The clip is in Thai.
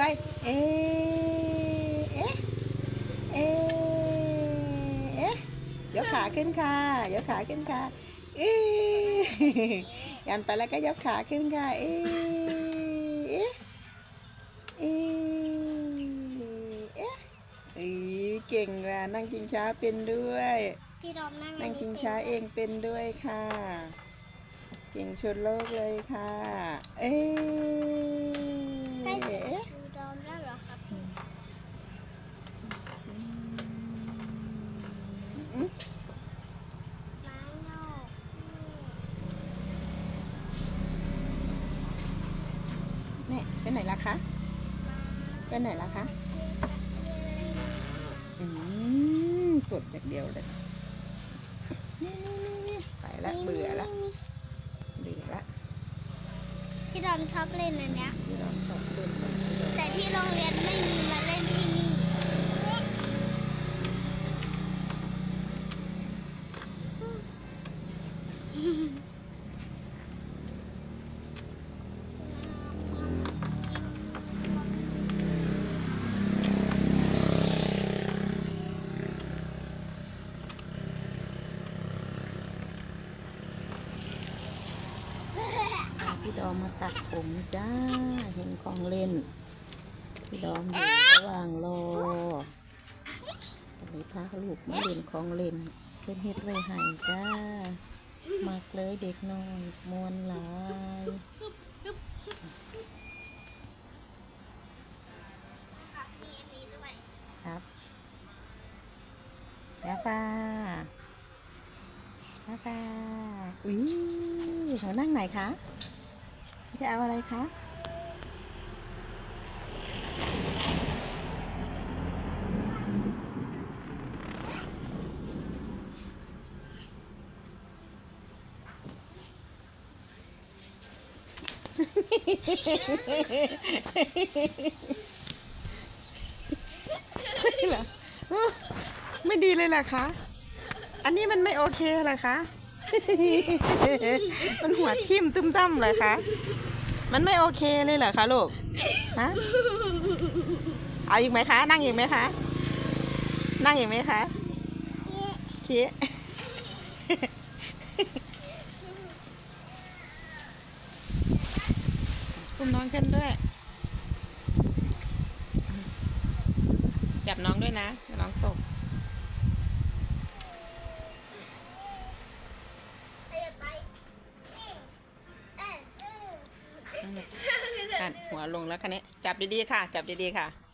วยเอ๊ะเอ๊ะเอ๊ะเอ๊ะยกขาขึ้นค่ะยกขาขึ้นค่ะเอ๊ะยันไปแล้วก็ยกขาขึ้นค่ะเอ๊ะเอ๊ะเอ๊ะเอ๊ะอีเก่งว่ะนั่งกินช้าเป็นด้วยพี่ดอมนั่งนั่งชิงช้าเองเป็นด้วยค่ะเก่งชนโลกเลยค่ะ เอ๊ เนี่ยไปไหนล่ะคะไปไหนล่ะคะอืมกดจากเดียวเลย นี่นี่นี่นี่ไปละเบื่อละเบื่อละพี่ดอมชอบเล่นอันเนี้ยที่เราชอบเล่นกันแต่ที่โรงเรียนไม่มีมาเล่นที่นี่ พี่ดอมมาตัดผมจ้า เห็นของเล่น พี่ดอมอยู่ระหว่างรอตอนนี้พาลูกมาเล่นของเล่นเป็นเฮ็ดไว้ให้จ้ามักเลยเด็กน้อยมวนหลายมีอันนี้ด้วยครับยาฟ้ายาฟ้าอุ้ยเขานั่งไหนคะ จะเอาอะไรคะเหรออู้ไม่ดีเลยเหรอคะ อันนี้มันไม่โอเคเหรอคะ มันหัวทิ่มตุ้มตั้มเหรอคะ มันไม่โอเคเลยเหรอคะลูก ฮะ เอาอีกไหมคะ นั่งอีกไหมคะ นั่งอีกไหมคะเคียอุ้มน้องขึ้นด้วย จับน้องด้วยนะเดี๋ยวน้องตก ไปไป หัวลงแล้วคันนี้จับดีๆค่ะ จับดีๆค่ะ